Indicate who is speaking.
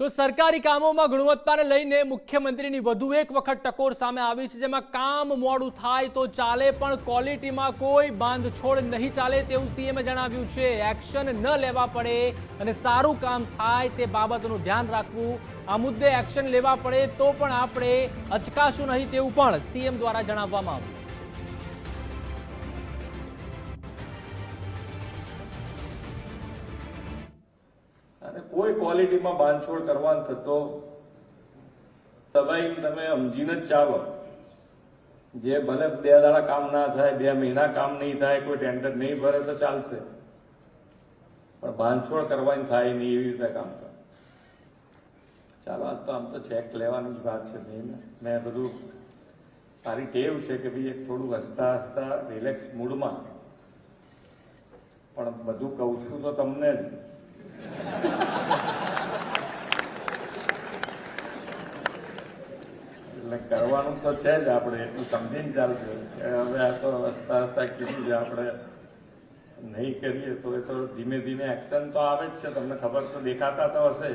Speaker 1: તો સરકારી કામોમાં ગુણવત્તાને લઈને મુખ્યમંત્રીની વધુ એક વખત ટકોર સામે આવી છે, જેમાં કામ મોડું થાય તો ચાલે, પણ ક્વોલિટીમાં કોઈ બાંધછોડ નહીં ચાલે તેવું સીએમએ જણાવ્યું છે. એક્શન ન લેવા પડે અને સારું કામ થાય તે બાબતનું ધ્યાન રાખવું. આ મુદ્દે એક્શન લેવા પડે તો પણ આપણે અચકાશું નહીં તેવું પણ સીએમ દ્વારા જણાવવામાં આવ્યું.
Speaker 2: અને કોઈ ક્વોલિટીમાં બાંધછોડ કરવાનો થતો તબાઈ તમે સમજીને જ ચાલો. જે ભલે બે દાડા કામ ના થાય, બે મહિના કામ નહીં થાય, કોઈ ટેન્ડર નહીં ભરે તો ચાલશે. પણ બાંધછોડ કરવાની થાય નહીં એવી રીતે કામ કરો. ચાલો, આ તો આમ તો ચેક લેવાની જ વાત છે મેં મેં બધું મારી ટેવ છે કે ભાઈ એક થોડું હસતા હસતા રિલેક્સ મૂડમાં પણ બધું કહું છું તો તમને જ. એટલે કરવાનું તો છે જ આપણે, એટલું સમજીને ચાલશે. કે હવે આ તો હસતા હસતા કીધું છે, આપણે નહીં કરીએ તો એ તો ધીમે ધીમે એક્શન તો આવે જ છે. તમને ખબર તો દેખાતા તો હશે.